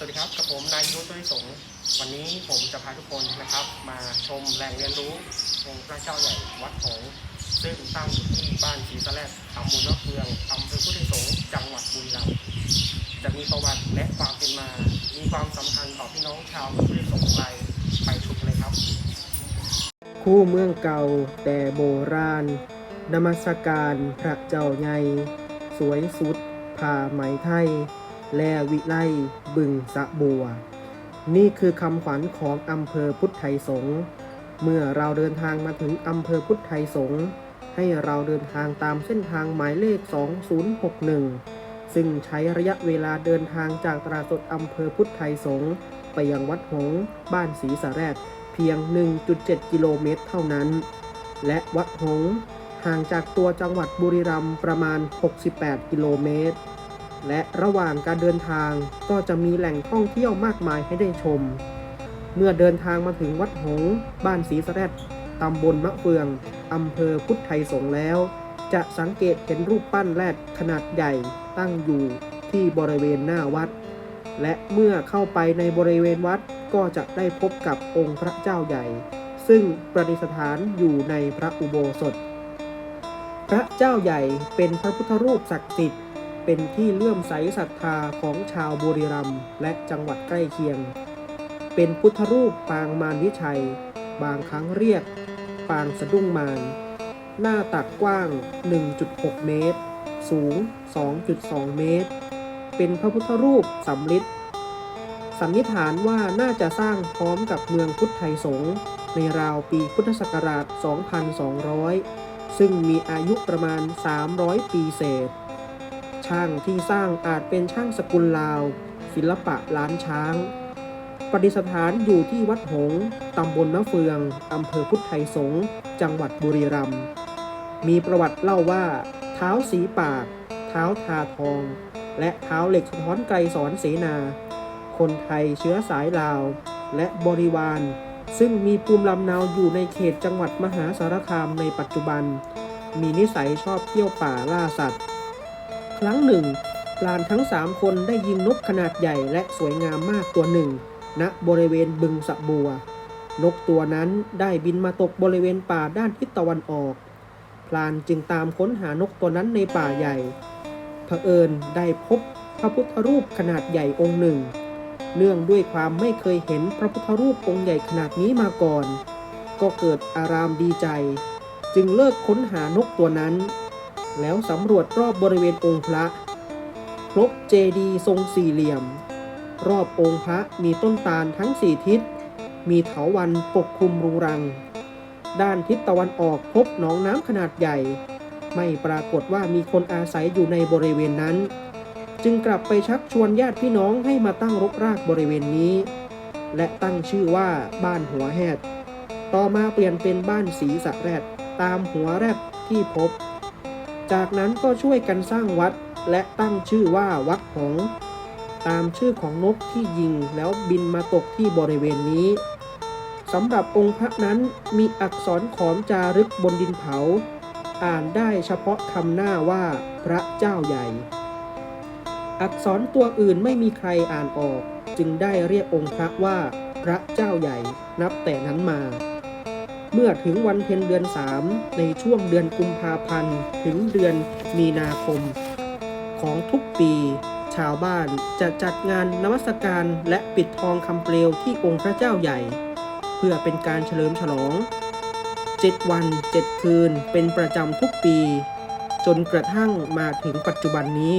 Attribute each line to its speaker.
Speaker 1: สวัสดีครับกับผมนายยุทธตุลิสงฆ์วันนี้ผมจะพาทุกคนนะครับ มาชมแหล่งเรียนรู้องค์พระเจ้าใหญ่วัดหงซึ่งตั้งอยู่ที่บ้านศรีสะแลดตำบลนอกเมืองอำเภอพุทธสงฆ์จังหวัดบุรีรัมย์จะมีประวัติและความเป็นมา มีความสำคัญต่อพี่น้องชาวพุทธสงฆ์ไรไปชมกันเลยครับ
Speaker 2: คู่เมืองเก่าแต่โบราณนมัสการพระเจ้าใหญ่สวยสุดผ่าไหมไทย แลวิไลบึงสะบัว นี่คือคำขวัญของอำเภอพุทธไทยสงเมื่อเราเดินทางมาถึงอำเภอพุทธไทยสงให้เราเดินทางตามเส้นทางหมายเลข 2061 ซึ่งใช้ระยะเวลาเดินทางจากตลาสดอำเภอพุทธไทยสงไปยังวัดหงบ้านศรีสะแรดเพียง 1.7 กิโลเมตรเท่านั้น และวัดหงห่างจากตัวจังหวัดบุรีรัมย์ประมาณ 68 กิโลเมตร และระหว่างการเดินทางก็จะมีแหล่งท่องเที่ยวมากมายให้ได้ชม เมื่อเดินทางมาถึงวัดหงบ้านศรีสะแรดตำบลมะเฟือง อำเภอพุทธไทยสงแล้ว จะสังเกตเห็นรูปปั้นแรดขนาดใหญ่ตั้งอยู่ที่บริเวณหน้าวัด และเมื่อเข้าไปในบริเวณวัดก็จะได้พบกับองค์พระเจ้าใหญ่ ซึ่งประดิษฐานอยู่ในพระอุโบสถ พระเจ้าใหญ่เป็นพระพุทธรูปศักดิ์สิทธิ์ เป็นที่เลื่อมใสศรัทธาของชาวบุรีรัมย์และจังหวัดใกล้เคียง เป็นพุทธรูปปางมารวิชัย บางครั้งเรียก ปางสะดุ้งมาร หน้าตักกว้าง 1.6 เมตร สูง 2.2 เมตร เป็นพระพุทธรูปสำริดสันนิษฐานว่าน่าจะสร้างพร้อมกับเมืองพุทธไทยสงฆ์ในราวปีพุทธศักราช 2200 ซึ่งมีอายุประมาณ 300 ปีเศษ ช่างที่สร้างอาจเป็นช่างสกุลลาว ศิลปะล้านช้าง ประดิษฐานอยู่ที่วัดหง ตำบลมะเฟือง อำเภอพุทธไทยสง จังหวัดบุรีรัมย์ มีประวัติเล่าว่า เท้าสีปาก เท้าทาทอง และเท้าเหล็กสะท้อนไกรสอนเสนา คนไทยเชื้อสายลาว และบริวาร ซึ่งมีภูมิลำเนาอยู่ในเขตจังหวัดมหาสารคามในปัจจุบัน มีนิสัยชอบเที่ยวป่าล่าสัตว์ ครั้งหนึ่งพลานทั้งสามคนได้ยิงนกขนาดใหญ่และสวยงามมากตัวหนึ่งณบริเวณบึงสะบัว นกตัวนั้นได้บินมาตกบริเวณป่าด้านทิศตะวันออกพลานจึงตามค้นหานกตัวนั้นในป่าใหญ่เผอิญได้พบพระพุทธรูปขนาดใหญ่องค์หนึ่ง เนื่องด้วยความไม่เคยเห็นพระพุทธรูปองค์ใหญ่ขนาดนี้มาก่อน ก็เกิดอารามดีใจ จึงเลิกค้นหานกตัวนั้น แล้วสำรวจรอบบริเวณองค์พระพบเจดีทรงสี่เหลี่ยม รอบองค์พระมีต้นตาลทั้งสี่ทิศ มีเถาวันปกคลุมรุงรัง ด้านทิศตะวันออกพบหนองน้ำขนาดใหญ่ ไม่ปรากฏว่ามีคนอาศัยอยู่ในบริเวณนั้น จึงกลับไปชักชวนญาติพี่น้องให้มาตั้งรกรากบริเวณนี้ และตั้งชื่อว่าบ้านหัวแหดต่อมาเปลี่ยนเป็นบ้านสีสะแรดตามหัวแรดที่พบ จากนั้นก็ช่วยกันสร้างวัดและตั้งชื่อว่าวัดหงตามชื่อของนกที่ยิงแล้วบินมาตกที่บริเวณนี้สำหรับองค์พระนั้นมีอักษรขอมจารึกบนดินเผา อ่านได้เฉพาะคำหน้าว่าพระเจ้าใหญ่ อักษรตัวอื่นไม่มีใครอ่านออก จึงได้เรียกองค์พระว่าพระเจ้าใหญ่นับแต่นั้นมา มื่อถึงวันเพ็ญเดือนสามในช่วงเดือนกุมภาพันธ์ ถึงเดือนมีนาคม ของทุกปี ชาวบ้านจะจัดงานนมัสการและปิดทองคำเปลวที่องค์พระเจ้าใหญ่ เพื่อเป็นการเฉลิมฉลอง 7 วัน 7 คืนเป็นประจำทุกปี จนกระทั่งมาถึงปัจจุบันนี้